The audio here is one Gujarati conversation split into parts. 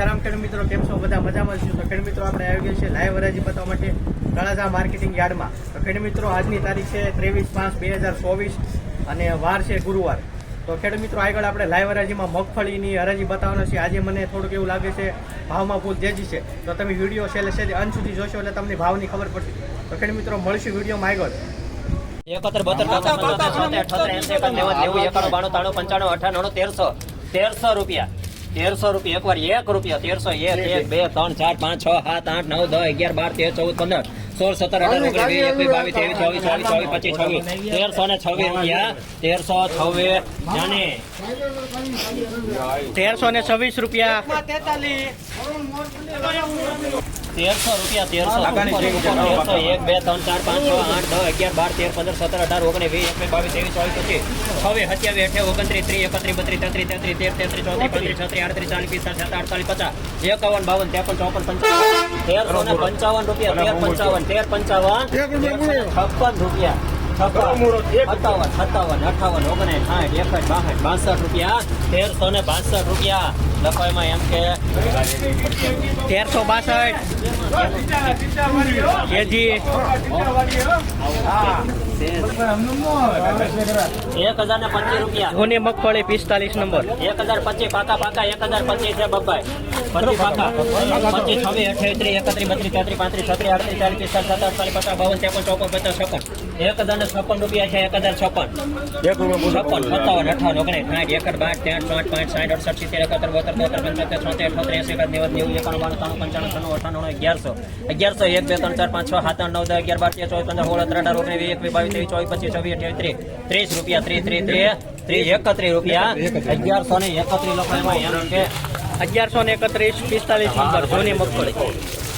સીતારામ ખેડ મિત્રો કેમ છો? બધા મજામાં જ છો? તો ખેડ મિત્રો આપણે આવી ગયા છે લાઈવ હરાજી બતાવવા માટે તળાજા માર્કેટિંગ યાર્ડમાં તો ખેડ મિત્રો આજની તારીખ છે ત્રેવીસ પાંચ બે હજાર ચોવીસ અને વાર છે ગુરુવાર. તો ખેડ મિત્રો આગળ આપણે લાઈવ હરાજીમાં મગફળીની હરાજી બતાવવાના છે. આજે મને થોડુંક એવું લાગે છે ભાવમાં ભૂલ તેજી છે. તો તમે વીડિયો છેલ્લે છેલ્લે અંત સુધી જોશો એટલે તમને ભાવની ખબર પડશે. તો ખેડ મિત્રો મળશું વિડીયોમાં આગળ. એકોતેર બોતેર પંચોતેર અઠોતેર એસી એકાવન નેવું નેવું એકાણું બાણું ત્રાણું પંચાણું અઠાણું તેરસો તેરસો રૂપિયા. તેરસો રૂપિયા એકવાર એક રૂપિયા તેરસો એક એક બે. ત્રણ ચાર પાંચ છ સાત આઠ નવ દસ અગિયાર બાર તેર ચૌદ પંદર સોળ સત્તર અઢાર ઓગણીસ વીસ એકવીસ બાવીસ ત્રેવીસ ચોવીસ ચોવીસ ચોવીસ પચીસ છવ્વીસ તેરસો ને છવ્વીસ રૂપિયા તેરસો છવ્વીસ જાને. તેરસો ને છવ્વીસ રૂપિયા. તેરસો રૂપિયા તેરસો તેરસો એક બે ત્રણ ચાર પાંચ છ આઠ દસ અગિયાર બાર તેર પંદર સત્તર અઢાર ઓગણીસ વીસ એકવીસ બાવીસ ત્રેવીસ ચોવીસ પચીસ. છવ્વીસ સત્યાવીસ અઠ્યાવીસ ઓગણત્રીસ ત્રીસ એકત્રીસ બત્રીસ તેત્રીસ તેત્રીસ તેર તેત્રીસ ચોત્રીસ પાંત્રીસ છત્રીસ આડત્રીસ ચાલીસ પિસ્તાલીસ છત્રીસ અડતાલીસ પચાસ એકાવન બાવન ત્રેપન ચોપન પંચાવન. તેરસો ને પંચાવન રૂપિયા તેર પંચાવન તેર પંચાવન છપ્પન રૂપિયા. છપ્પન સત્તાવન સત્તાવન અઠાવન ઓગણીસ સાઠ એકસઠ બાસઠ બાસઠ રૂપિયા. તેરસો ને બાસઠ રૂપિયા. લખો એમાં એમ કે તેરસો બાસઠ. કેજી. એક હજાર ને પચીસ રૂપિયા. જૂની મગફળી પિસ્તાલીસ નંબર. એક હજાર પચીસ પાકા પાકા એક હજાર પચીસ છે બબ્બાઈ. પચીસ પાકા. પચીસ છવ્વીસ અઠ્યાવીસ ત્રીસ એકત્રીસ બત્રીસ તેત્રીસ પાંત્રીસ છત્રીસ આડત્રીસ ચાલીસ પિસ્તાલીસ સત્તર અડતાલીસ પચાસ બાવન ત્રેપન ચોપન પચાસ છપ્પન. એક હજાર ને છપ્પન રૂપિયા છે એક હજાર છપ્પન. છપ્પન સત્તાવન અઠાવન ઓગણીસ સાઠ એકર બાર ત્રણ પાંચ પાંચ સાઠ અડસઠ સિત્તેર એકાત્તર બોતેર તોતેર પંચોતેર છોતેર અઠોતેર એસી એકાદ નેવું નેવું એકાણું બાણું ત્રાણું પંચાણું છન્નું અઠાણું અગિયારસો. અગિયારસો એક બે ત્રણ ચાર પાંચ છ સાત આઠ નવ દસ અગિયાર બાર તેર ચૌદ પંદર સોળ અઢાર ઓગણીસ વીસ એકવીસ બાવીસ ત્રીસ. રૂપિયા, ત્રીસ ત્રીસ ત્રીસ. ત્રીસ એકત્રીસ રૂપિયા. અગિયારસો ને એકત્રીસ લોકો અગિયારસો ને એકત્રીસ પિસ્તાલીસ નંબર જૂની મગફળી.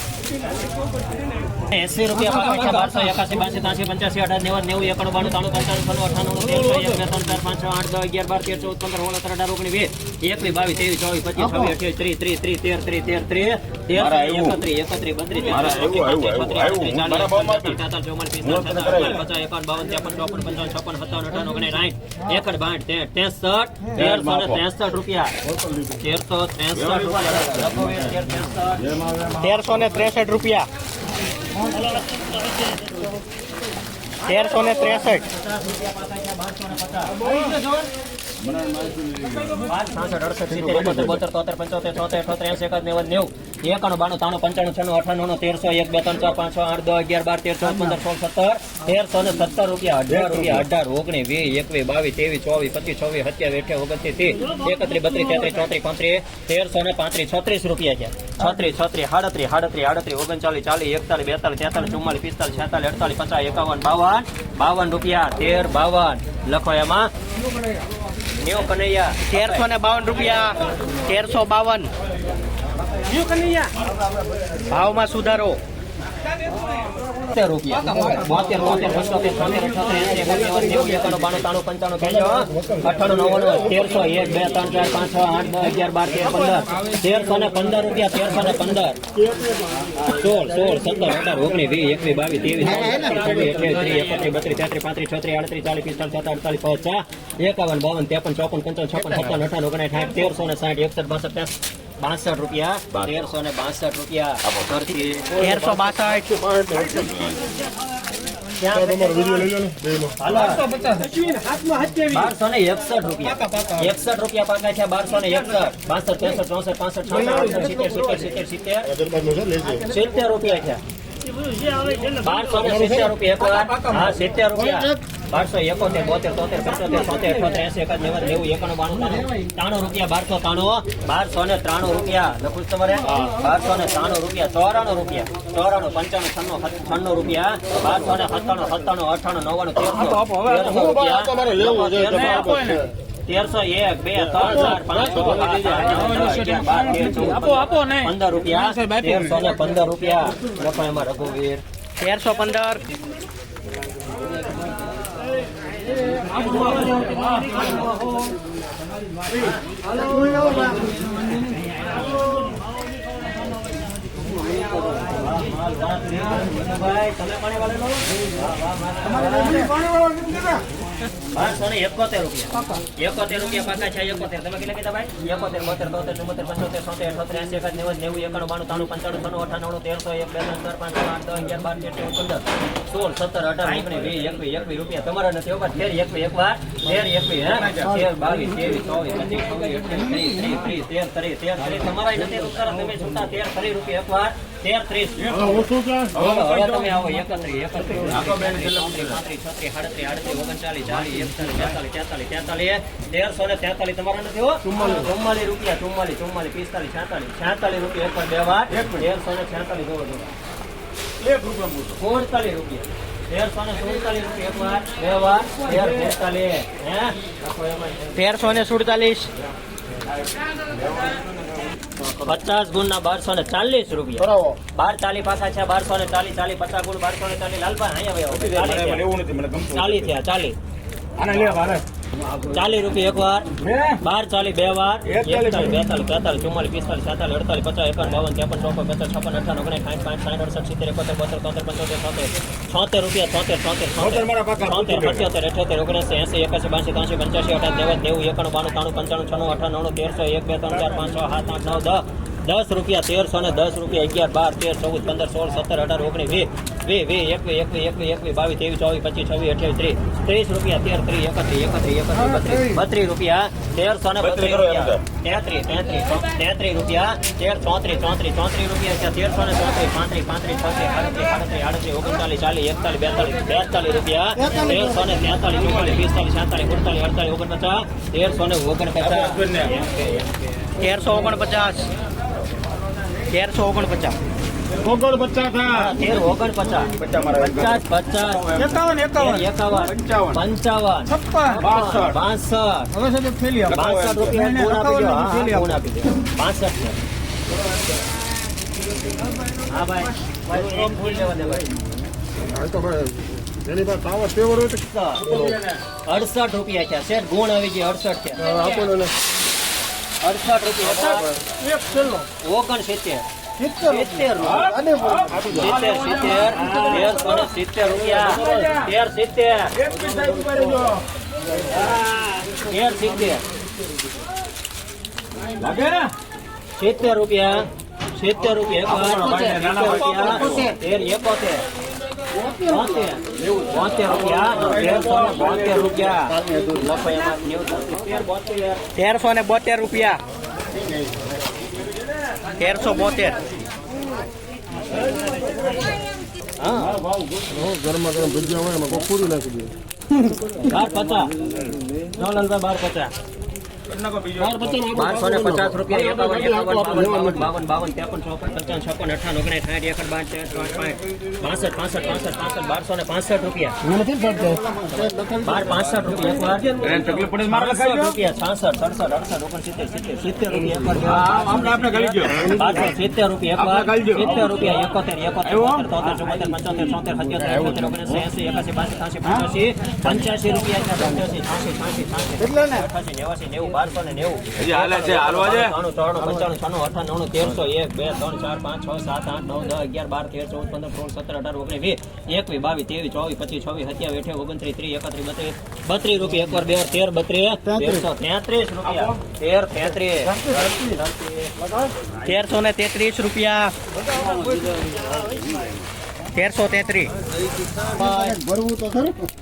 એસી રૂપિયા પાકા છે બારસો એકાસી બાસી ત્યાસી પંચ્યાસી અઢાર નેવું નેવું એકાણું બાણું ત્રાણું પંચાણું છન્નું અઠાણું તેરસો એક બે ત્રણ ચાર પાંચ છ આઠ દસ અગિયાર બાર તેર ચૌદ પંદર સોળ સત્તર અઢાર વીસ એકવીસ બાવીસ ત્રેવીસ ચોવીસ પચીસ છવ્વીસ અઠ્યાવીસ ત્રીસ ત્રીસ ત્રીસ તેર ત્રીસ તેર ત્રીસ તેર એકત્રીસ એકત્રીસ બત્રીસ ચાલીસ પિસ્તાલીસ પચાસ એકાવન બાવન ત્રેપન ચોપન પંચાવન છપ્પન સત્તાવન અઠાવન ઓગણીસ સાઠ એકડ બાઠ તેર ત્રેસઠ તેરસો ને ત્રેસઠ રૂપિયા. તેરસો ત્રેસઠ રૂપિયા. ત્રેસઠ તેરસો ને ત્રેસઠ રૂપિયા. તેરસો ને ત્રેસઠ. એકાણું બાણું પંચાણું છન્નું અઠાણું તેરસો એક બે ત્રણ ચાર પાંચ આઠ અગિયાર બાર તેર ચૌદ પંદર સોળ ને સત્તર રૂપિયા અઢાર અઢાર ઓગણીસ વીસ એકવીસ બાવીસ ત્રેવીસ ચોવીસ પચીસ છવ્વીસ સત્યાવીસ અઠ્યાવીસ ઓગણત્રીસ ત્રીસ બત્રીસ તેત્રીસ ચોત્રીસ પાંત્રીસ તેરસો ને પાંત્રીસ છત્રીસ રૂપિયા છે છત્રીસ છત્રીસ સાડત્રીસ સાડત્રીસ આડત્રીસ ઓગણચાલીસ ચાલીસ એકતાલીસ બેતાલીસ તેતાલીસ ચુમ્માલીસ પિસ્તાલીસ છેતાલીસ પચાસ એકાવન બાવન બાવન રૂપિયા, તેર, બાવન. લખો એમાં. ન્યુ કનૈયા તેરસો ને બાવન રૂપિયા તેરસો બાવન. ભાવમાં સુધારો. તેરસો એક બે ત્રણ ચાર પાંચ છ આઠ દસ અગિયાર બાર તેર પંદર. તેરસો ને પંદર રૂપિયા તેરસો ને પંદર. સોળ સોળ સત્તર અઢાર ઓગણીસ વીસ એકવીસ બાવીસ ત્રેવીસ એકત્રીસ બત્રીસ તેત્રીસ પાંત્રીસ છત્રીસ આડત્રીસ ચાલીસ પિસ્તાલીસ સત્તર અડતાલીસ પચાસ એકાવન બાવન ત્રેપન ચોપન પંચાવન છપ્પન સત્તાવન અઠાવન ઓગણીસ તેરસો ને સાઠ એકસઠ બાસઠ બાસઠ રૂપિયા તેરસો ને બાસઠ રૂપિયા. તેરસો બાસઠ. બારસો ને એકસઠ રૂપિયા. એકસઠ રૂપિયા પાકા છે બારસો ને એકસઠ. બાસઠ ત્રેસઠ ચોસઠ પાસઠ સિત્તેર સિત્તેર સિત્તેર સિત્તેર. સિત્તેર રૂપિયા છે બારસો ને સિત્તેર રૂપિયા હા સિત્તેર રૂપિયા. બારસો એકોતેર બોતેર તોતેર પંચોતેર છોતેર અઠોતેર એસી એકાદ નેવું નેવું એકાણું બાણું ત્રાણું ત્રાણું રૂપિયા બારસો ત્રાણું બારસો ને ત્રાણું રૂપિયા લખું તમારે બારસો ને ત્રાણું રૂપિયા ચોરાણું રૂપિયા ચોરાણું પંચાણું છન્નું છન્નું રૂપિયા બારસો ને સત્તાણું સત્તાણું અઠાણું નવ્વાણું તેરસો રૂપિયા તેરસો એક બે ત્રણ ચાર પાંચ પંદર રૂપિયા તેરસો ને પંદર રૂપિયા લખો એમાં રઘુવીર તેરસો પંદર ભાઈ પાણી વાળેલો બારસો ને એકોતેર રૂપિયા એકોતેર રૂપિયા પાકા છે એકોતેર તમે કેટલા કીધા ભાઈ એકોતેર બોતેર તોતેર ચુમ્મોતેર પંચોતેર સોતેર અઠોતેર એસી એકાદ નેવું નેવું એકાણું બાણું ત્રાણું પંચાણું છન્નું અઠાણું તેરસો એક બે ત્રણ ચાર પાંચ છ આઠ દસ અગિયાર બાર તેર ચૌદ પંદર સોળ સત્તર અઢાર ઓગણીસ વીસ એકવીસ એકવીસ રૂપિયા તમારા નથી તેર એકવીસ એકવાર તેર એકવીસ હે તેર બાવીસ ત્રેવીસ ચોવીસ પચીસ છવ્વીસ અઠ્યાવીસ ત્રીસ ત્રીસ ત્રીસ તેર ત્રીસ તેર ત્રીસ તમારા નથી તમે છૂટા તેર ત્રીસ રૂપિયા એક વાર તેર ત્રીસ હવે તમે આવો એકત્રીસ એકત્રીસ આડત્રીસ ઓગણચાલીસ ચાલીસ એકતાલીસ બેતાલીસ તેતાલીસ ને તેતાલીસ તમારા નથી રૂપિયા ચુમ્માલીસ ચુમ્માલીસ પિસ્તાલીસ છેતાલીસ છેતાલીસ રૂપિયા એક બે વાર તેરસો ને છેતાલીસ જોવો જોવો સુડતાલીસ રૂપિયા સુડતાલીસ રૂપિયા એક. તેરસો ને સુડતાલીસ પચાસ ગુણ ના બારસો ને ચાલીસ રૂપિયા. બાર ચાલી પાછા છે બારસો ને ચાલીસ ચાલી પચાસ ગુણ બારસો ને ચાલીસ લાલભાઈ અહીંયા ચાલી થયા. ચાલી થયા ચાલી. ચાલીસ રૂપિયા એક વાર. બાર ચાલી બે વાર. એકતાલીસ. બેતાલીસ તેતાલીસ ચુમ્માલીસ પિસ્તાલીસ છેતાલીસ અડતાલીસ પચાસ એકાવન બાવન ત્રેપન ચોપન પચાસ છપ્પન અઠાવન ઓગણીસ સાઠ પાંચ સાઠ અડસઠ સિત્તેર એકોતેર બોતેર તોતેર પંચોતેર છોતેર છોતેર રૂપિયા છોતેર છોતેર. છોતેર પંચોતેર અઠ્યોતેર ઓગણસી એસી એકાસી બાસી ત્રાસી પંચ્યાસી અઠાસ નેવું નેવું એકાણું બાણું ત્રાણું પંચાણું છન્નું અઠાણું તેરસો એક બે ત્રણ ચાર પાંચ છ સાત આઠ નવ દસ. દસ રૂપિયા તેરસો ને દસ રૂપિયા અગિયાર બાર તેર ચૌદ પંદર સોળ સત્તર અઢાર ઓગણીસ વીસ વીસ વીસ એકવીસ એકવીસ એકવીસ એકવીસ બાવીસ ત્રેવીસ ચોવીસ પચીસ છવ્વીસ અઠ્યાવીસ ત્રીસ ત્રીસ રૂપિયા તેર ત્રીસ એકત્રીસ એકત્રીસ એકત્રીસ બત્રીસ બત્રીસ રૂપિયા તેરસો ને બત્રીસ રૂપિયા. તેત્રીસ તેત્રીસ તેત્રીસ રૂપિયા તેર ચોત્રીસ ચોત્રીસ ચોત્રીસ રૂપિયા તેરસો ને ચોત્રીસ પાંત્રીસ પાંત્રીસ છત્રીસ આડત્રીસ આડત્રીસ આડત્રીસ ઓગણચાલીસ ચાલીસ એકતાલીસ બેતાલીસ બેતાલીસ રૂપિયા. તેરસો ને તેતાલીસ ચુમ્માલીસ પિસ્તાલીસ સાતાલીસ અડતાલીસ અડતાલીસ ઓગણપચાસ તેરસો ને ઓગણપચાસ. તેરસો ઓગણપચાસ. તેરસો ઓગણપચાસ. ઓગણ તેર ઓગણપચાસ. પચાસ પચાસ. એકાવન એકાવન. એકાવન. પંચાવન. પંચાવન. છપ્પન. બાસઠ. બાસઠ. હવે સાહેબ થેલી બાસઠ રૂપિયા આપી દો. બાસઠ હા ભાઈ. દે ભાઈ. તો અડસઠ. રૂપિયા છે ગુણ આવી ગયા અડસઠ છે આપો ને. અડસઠ રૂપિયા એક છેલ્લો. ઓગણ સિત્તેર સિત્તેર. રૂપિયા. સિત્તેર રૂપિયા. તેર સિત્તેર. તેર સિત્તેર. સિત્તેર રૂપિયા. સિત્તેર રૂપિયા. એકોતેર. તેરસો ને બોતેર રૂપિયા. તેરસો બોતેર ગરમા ગરમ ભજીયા હોય એમાં પૂરી નાખી દે. બાર પચાસ. નવલાલભાઈ બાર પચાસ. બારસો ને પચાસ રૂપિયા એકાવન એકાવન બાવન બાવન બાવન બાવન ત્રેપન ચોપન પંચાવન છપ્પન અઠાવન ઓગણીસ સાઠ એકડ બાર તેર પાંચ પાંચ પાસઠ પાસઠ પાસઠ પાસઠ બારસો ને પાસઠ રૂપિયા. બાર પાસઠ રૂપિયા એક વાર પાસઠ રૂપિયા છાસઠ સડસઠ અડસઠ ઓગણસિત્તેર સિત્તેર સિત્તેર રૂપિયા બારસો સિત્તેર રૂપિયા સિત્તેર રૂપિયા એકોતેર એકોતેર તોતેર ચુમ્મોતેર પંચોતેર છોતેર સત્યોતેર એકોતેર ઓગણીસ એસી એકાસી બાસી ત્રાસી પંચ્યાસી રૂપિયા પંચ્યાસી છાસી છાસી છાસી અઠાસી નેવાસી નેવું બારસો ને નેવું. ત્રાણું ચોરાણું પંચાણું છન્નું અઠાણું તેરસો એક બે ત્રણ ચાર પાંચ છ સાત આઠ નવ દસ અગિયાર બાર તેર ચૌદ પંદર સોળ સત્તર અઢાર ઓગણીસ વીસ એકવીસ બાવીસ ત્રેવીસ ચોવીસ પચીસ છવ્વીસ સત્યાવીસ અઠ્યાવીસ ઓગણત્રીસ ત્રીસ એકત્રીસ બત્રીસ બત્રીસ રૂપિયા એકવાર બે તેર બત્રીસ તેરસો તેત્રીસ રૂપિયા. તેર તેત્રીસ. તેરસો ને તેત્રીસ રૂપિયા. તેરસો તેત્રીસ. ભરવું તો ખરું.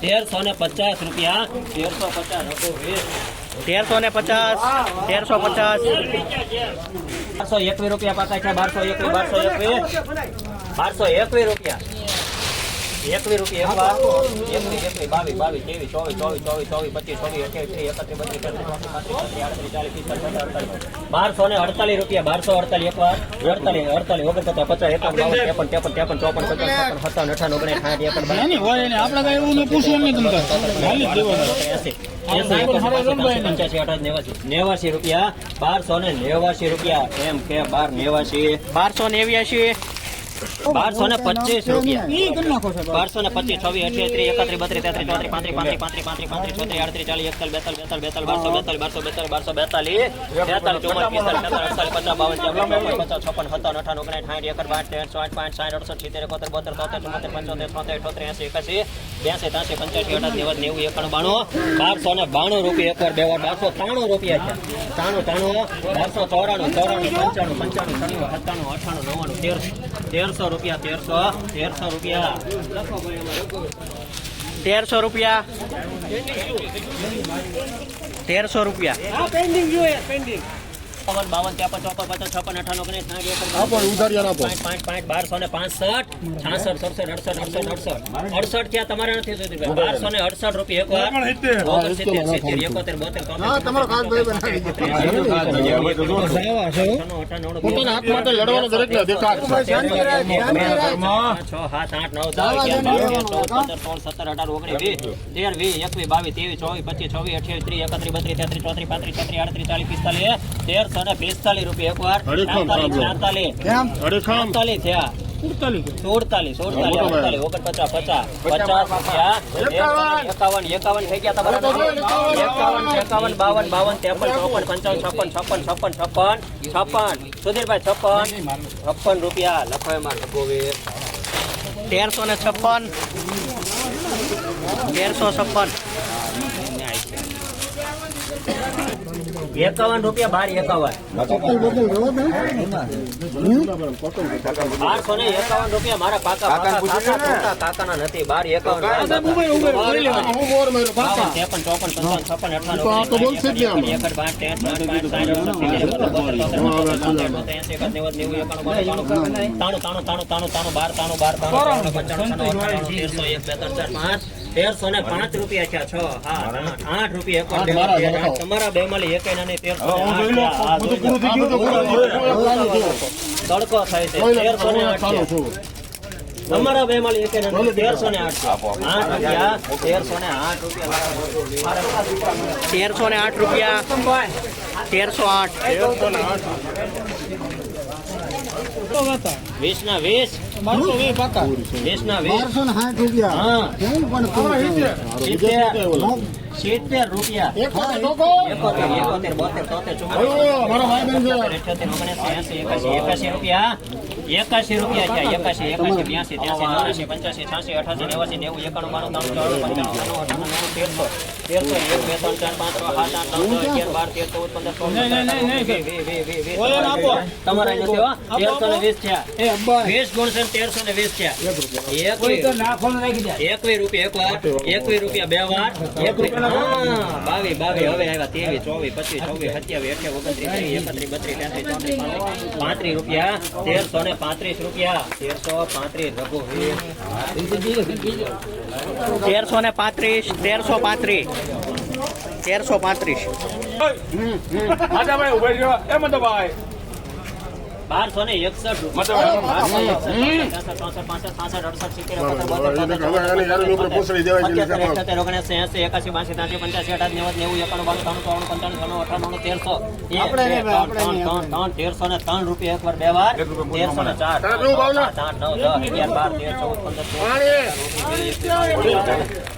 તેરસો ને પચાસ રૂપિયા તેરસો પચાસ. તેરસો ને પચાસ તેરસો પચાસ બારસો એકવીસ રૂપિયા પાકા છે, બારસો એકવીસ બારસો એકવીસ બારસો એકવીસ રૂપિયા એકવી રૂપિયા એકવી એકવી બાવીસ બાવીસ ત્રેવીસ ચોવીસ ચોવીસ ચોવીસ ચોવીસ પચીસ છવ્વીસ અઠ્યાવીસ ત્રીસ એકત્રીસ બત્રીસ તેત્રીસ ચોત્રીસ પાંત્રીસ છત્રીસ આડત્રીસ ચાલીસ પિસ્તાલીસ અડતાલીસ. બારસો ને અડતાલીસ રૂપિયા બારસો અડતાલીસ એકવાર અડતાલીસ અડતાલીસ ઓગણપચાસ પચાસ એકાવન ત્રેપન ત્રેપન ત્રેપન ચોપન પચાસ છપ્પન સત્તાવન અઠાવન ઓગણીસ સાઠ એકડ આપણે કઈ એવું પૂછવું નહીં તમને નેવાસી રૂપિયા બારસો ને નેવાસી રૂપિયા એમ કે બાર નેવાસી. બારસો નેવ્યાસી. બારસો ને પચીસ રૂપિયા. બારસો ને પચીસ છવ્વીસ અઠ્યાત્રીસ એકત્રીસ બત્રીસ તેત્રીસ ચોત્રીસ પાંત્રીસ પાંત્રીસ પાંત્રીસ પાંત્રીસ પાંત્રીસ ચોત્રીસ આડત્રીસ ચાલીસ એકતાલીસ બેતાલીસ બેતાલીસ બેતાલીસ બારસો બેતાલીસ બારસો બેતાલીસ બારસો બેતાલીસ તેતાલીસ ચૌવાલીસ પિસ્તાલીસ પચાસ અડતાલીસ પચાસ બાવન ચોપન પચાસ છપ્પન સત્તાવન અઠાણું ઓગણીસ સાઠ એકર બાર તેર આઠ પાંચ સાઠ અડસો સિત્તેર એકોતેર બોતેર તોતેર ચુમ્મોતેર પંચોતેર છોતેર અઠોતેર એસી એકાસી બ્યાસી ત્રાસી પંચ્યાસી અઢાર નેવું નેવું એકાણું બાણું બારસો ને બાણું રૂપિયા એકવાર બે વાર બારસો ત્રાણું રૂપિયા છે. ત્રાણું ત્રાણું બારસો ચોરાણું ચોરાણું પંચાણું પંચાણું સત્તાણું અઠાણું નવ્વાણું તેરસો તેરસો રૂપિયા તેરસો તેરસો રૂપિયા. તેરસો રૂપિયા. તેરસો રૂપિયા. બાવન બાવન ત્રેપન ચોપન પચાસ છપ્પન અઠાણું ઓગણીસ સાઠ એકર આપો ઉધારિયા આપો. પાંચ પાંચ પાંચ બારસો ને પાસઠ છાસઠ સડસઠ અડસઠ અડસઠ અડસઠ. અડસઠ ક્યાં તમારે નથી થતું બારસો ને અડસઠ રૂપિયા એક વાર. સિત્તેર. સિત્તેર એકોતેર બોતેર હા તમારો ખાસ ભાઈ બનાવી પોતાના હાથ માટે લડવાનો દરેકને અધિકાર છે. છ સાત આઠ નવ દસ અગિયાર બાર પંદર સોળ સત્તર અઢાર ઓગણીસ વીસ તેર વીસ એકવીસ બાવીસ ત્રેવીસ ચોવીસ પચીસ છવ્વીસ અઠ્યાવીસ ત્રીસ એકત્રીસ બત્રીસ તેત્રીસ ચોત્રીસ પાંત્રીસ છત્રીસ આડત્રીસ ચાલીસ પિસ્તાલીસ તેરસો ને પિસ્તાલીસ રૂપિયા એક વાર સાડતાલીસ સુડતાલીસ થયા. સુડતાલીસ. સુડતાલીસ અડતાલીસ ઓગણપચાસ પચાસ પચાસ એકાવન. એકાવન થઈ ગયા તમારા એકાવન. એકાવન બાવન બાવન ત્રેપન ચોપન પંચાવન છપ્પન છપ્પન છપ્પન છપ્પન છપ્પન. સુધીરભાઈ છપ્પન. છપ્પન રૂપિયા. લખો એમાં લખોવીર તેરસો ને છપ્પન. તેરસો છપ્પન. એકાવન રૂપિયા બાર એકાવન. બારસો ને એકાવન રૂપિયા મારા પાકા કાકા કાકા કાકાના નથી. બાર એકાવન ત્રેપન, ચોપન, પંચાવન, છપ્પન, ત્રાણું, તાણું, તાણું, તાણું, તાણું, તાણું, બાર, તાણું, બાર, તાણું, પંચાણું, તેરસો, એક, બે, ત્રણ, ચાર, પાંચ. તેરસો ને પાંચ રૂપિયા છ. આઠ, આઠ રૂપિયા આઠ. આઠ. તમારા બે માં એક ને આઠ. તડકો થાય છે. તેરસો ને આઠ તમારા બે માં એકે તેરસો ને આઠ. આઠ રૂપિયા તેરસો ને આઠ રૂપિયા તેરસો ને આઠ રૂપિયા. તેરસો આઠ. વીસ. ના વીસ વીસ ના વીસ. બારસો ને સાઠ રૂપિયા હા. પણ? સિત્તેર રૂપિયા. એક એકોતેર એકોતેર બોતેર તોતેર અયો, મારો ભાઈ બહેન છે. અઠ્યોતેર ઓગણએંસી એંસી એકાસી એકાસી રૂપિયા. એકાશી રૂપિયા છે એકાશી એકાશી બ્યાસી ત્યાસી ચોરાસી પંચ્યાસી છ્યાસી અઠાસી નેવાસી નેવું એકાણું બાણું ત્રાણું ચોરાણું પંચાણું અઠાણું નવ્વાણું તેરસો. તેરસો એક બે ત્રણ ચાર પાંચ છ સાત આઠ નવ દસ અગિયાર બાર તેર ચૌદ પંદર સોળ તમારા? તેરસો ને વીસ થયા. વીસ ગુણશે તેરસો ને વીસ થયા. એકવીસ. એકવી રૂપિયા એક વાર. એકવી રૂપિયા બે વાર. એકવી હા બાવી બાવી હવે આવ્યા ત્રેવીસ ચોવીસ પચીસ છવ્વીસ સત્યાવીસ અઠ્યાવીસ ઓગણત્રીસ ત્રીસ એકત્રીસ બત્રીસ તેત્રીસ ચોત્રીસ પાંત્રીસ પાંત્રીસ રૂપિયા તેરસો ને પાંત્રીસ રૂપિયા તેરસો પાંત્રીસ રઘુ તેરસો ને પાંત્રીસ તેરસો પાંત્રીસ. તેરસો પાંત્રીસ. ભાઈ ઊભા રૂપિયા બારસો એકસઠ, ત્રેસઠ, ચોસઠ, પાંસઠ, છાસઠ, અડસઠ, સિત્તેર, એકોતેર, બોતેર, તોતેર, હવે આની યારી ઉપર પૂછડી દેવાય છે પંચોતેર, અઠ્યોતેર, ઓગણએંસી, એંસી, એકાસી, બાસી, ત્યાંસી, પંચ્યાસી, અઠાસી, નેવું, નેવું, એકાણું, બાણું, ત્રાણું, ચોરાણું, પંચાણું, છન્નું, અઠ્ઠાણું, તેરસો. ને ત્રણ રૂપિયા એક વાર બે વાર તેરસો ને ચાર અગિયાર, બાર, તેર, ચૌદ, પંદર,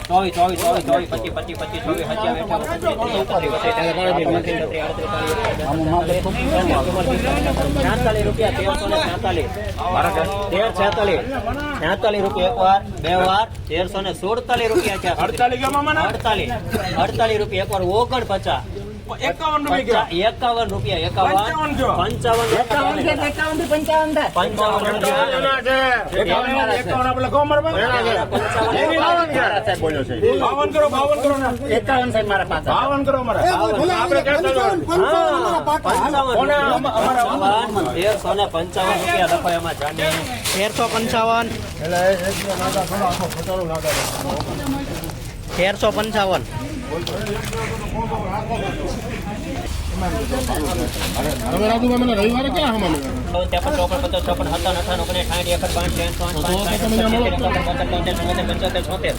ચોવીસ ચોવીસ ચોવીસ ચોવીસ પચીસ પચીસ પચીસ ચોવીસ ત્રીસ, છેતાલીસ રૂપિયા તેરસો ને છેતાલીસ. તેર છેતાલીસ. છેતાલીસ રૂપિયા એક વાર બે વાર તેરસો ને સુડતાલીસ રૂપિયા છે. અડતાલીસ. અડતાલીસ રૂપિયા એક વાર ઓગણ પચાસ. એકાવન રૂપિયા એકાવન રૂપિયા એકાવન પંચાવન એકાવન એકાવનથી પંચાવન થાય પંચાવન એકાવન એકાવન આપણે કહો પંચાવન બાવન કરો બાવન કરો એકાવન સાહેબ મારા પાસે બાવન કરો તેરસો ને પંચાવન રૂપિયા લખો એમાં જાણે તેરસો પંચાવન તેરસો પંચાવન હવે રાજુભાઈ મને રવિવારે ક્યાં હમાનું ત્રેપન ચોપન સાઠ એકસઠ પાંચ પાંચ પાંચ પંચોતેર, છોતેર.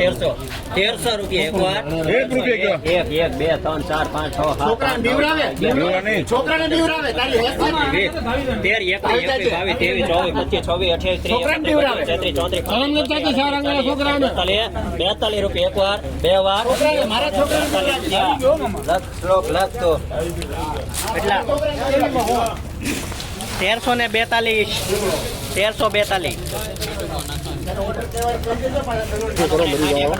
તેરસો. તેરસો રૂપિયા એક વાર. એક રૂપિયા એક એક બે ત્રણ ચાર પાંચ છ તારી એકવીસ બાવીસ ચોવીસ પચીસ છવ્વીસ અઠ્યાવીસ ત્રીસ ચોત્રીસ. બેતાલીસ રૂપિયા એક વાર બે વાર. લખ શ્લોક લખ તો. એટલા. તેરસો ને બેતાલીસ. તેરસો બેતાલીસ.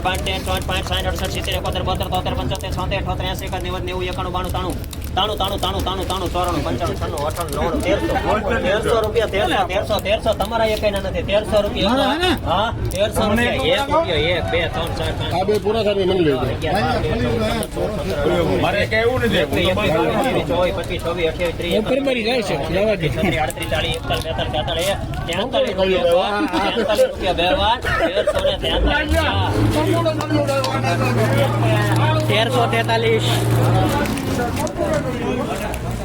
પાંચ પાંચ સાઠ અડસઠ સિત્તેર એકોતેર બોતેર તોતેર પંચોતેર છોતેર અઠોતેર એસી નેવું એકાણું બાણું તાણું તાણું તાણું તાણું તાણું તાણું ચોરાણું પંચાણું છન્નું અઠાણું નવ્વાણું તેરસો. તેરસો રૂપિયા તેરસો તેરસો તેરસો. તમારા એક નથી. તેરસો રૂપિયા. હા તેરસો રૂપિયા. એક રૂપિયા એક બે ત્રણ ચાર પાંચ. આ બે પૂરા થાય મને લઈ મારે કેવું નથી પચીસ, છવ્વીસ, અઠ્યાવીસ, ત્રીસ, છે. છત્રીસ, આડત્રીસ, ચાલીસ, એકતાલીસ, બેતાલીસ, બેતાલીસ રૂપિયા બે વાર, તેરસો ને તેતાલીસ. તેરસો તેતાલીસ. 分かった。